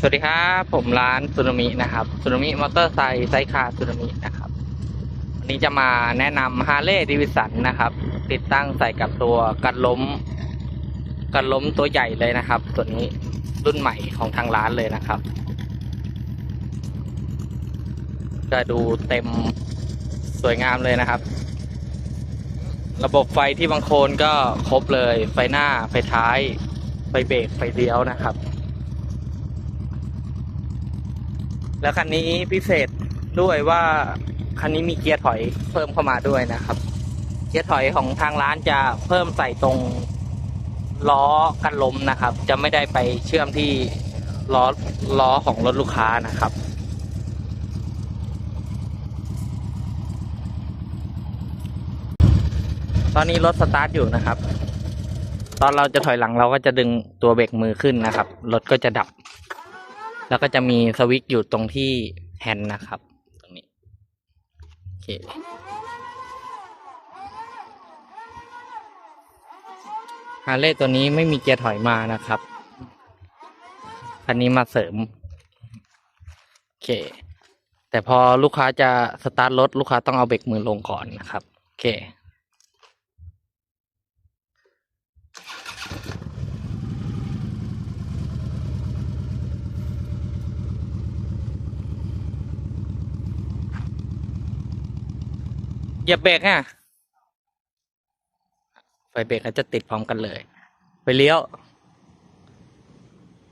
สวัสดีครับ ผมร้านซูนามินะครับซูนามิมอเตอร์ไซค์ไซค์คาร์ซูนามินะครับวันนี้จะมาแนะนำฮาร์เลย์ดิวิสันนะครับ ติดตั้งใส่กับตัวกันล้ม กันล้มตัวใหญ่เลยนะครับ ตัวนี้รุ่นใหม่ของทางร้านเลยนะครับ จะดูเต็มสวยงามเลยนะครับ ระบบไฟที่บางโคนก็ครบเลย ไฟหน้าไฟท้าย ไฟเบรกไฟเลี้ยวนะครับ แล้วคันนี้พิเศษด้วยว่าคันนี้มีเกียร์ถอยเพิ่มเข้ามาด้วยนะครับ เกียร์ถอยของทางร้านจะเพิ่มใส่ตรงล้อกันลมนะครับ จะไม่ได้ไปเชื่อมที่ล้อล้อของรถลูกค้านะครับ ตอนนี้รถสตาร์ทอยู่นะครับ ตอนเราจะถอยหลังเราก็จะดึงตัวเบรกมือขึ้นนะครับ รถก็จะดับ แล้วก็จะมีสวิตช์อยู่ตรงที่แฮนด์นะครับ ตรงนี้ โอเค ฮาร์เลย์ตัวนี้ไม่มีเกียร์ถอยมานะครับ คันนี้มาเสริม โอเค แต่พอลูกค้าจะสตาร์ทรถ ลูกค้าต้องเอาเบรกมือลงก่อนนะครับ โอเค เหยียบเบรกอะไฟเบรกก็จะติดพร้อมกันเลย ไปเลี้ยว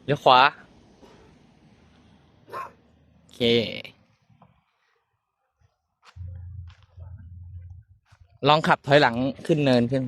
เลี้ยวขวา โอเค ลองขับถอยหลังขึ้นเนินขึ้น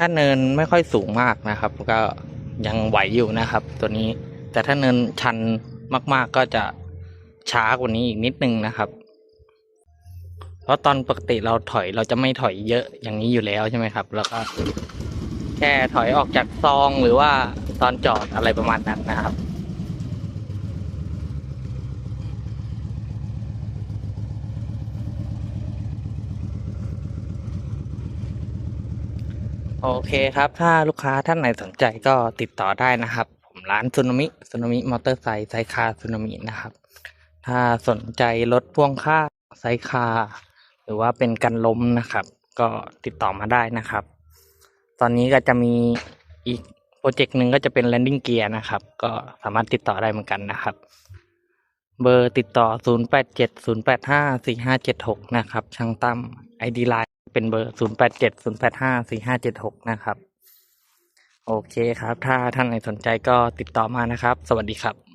ถ้าเนินไม่ค่อยสูงมากนะครับ ก็ยังไหวอยู่นะครับ ตัวนี้แต่ถ้าเนินชันมาก ๆ ก็จะช้ากว่านี้อีกนิดนึงนะครับ เพราะตอนปกติเราถอยเราจะไม่ถอยเยอะอย่างนี้อยู่แล้วใช่ไหมครับ แล้วก็แค่ถอยออกจากซองหรือว่าตอนจอดอะไรประมาณนั้นนะครับโอเคครับ ถ้าลูกค้าท่านไหนสนใจก็ติดต่อได้นะครับ ผมร้านซูนามิซูนามิมอเตอร์ไซค์ไซคาซูนามินะครับ ถ้าสนใจรถพ่วงข้างไซคา หรือว่าเป็นกันล้มนะครับ ก็ติดต่อมาได้นะครับ ตอนนี้ก็จะมีอีกโปรเจกต์หนึ่งก็จะเป็น landing gear นะครับ ก็สามารถติดต่อได้เหมือนกันนะครับ เบอร์ติดต่อ 0 8 7 0 8 5 4 5 7 6 นะครับ ช่างตั้ม ID Line เป็นเบอร์ 0 8 7 0 8 5 4 5 7 6 นะครับ โอเคครับ ถ้าท่านไหนสนใจก็ติดต่อมานะครับ สวัสดีครับ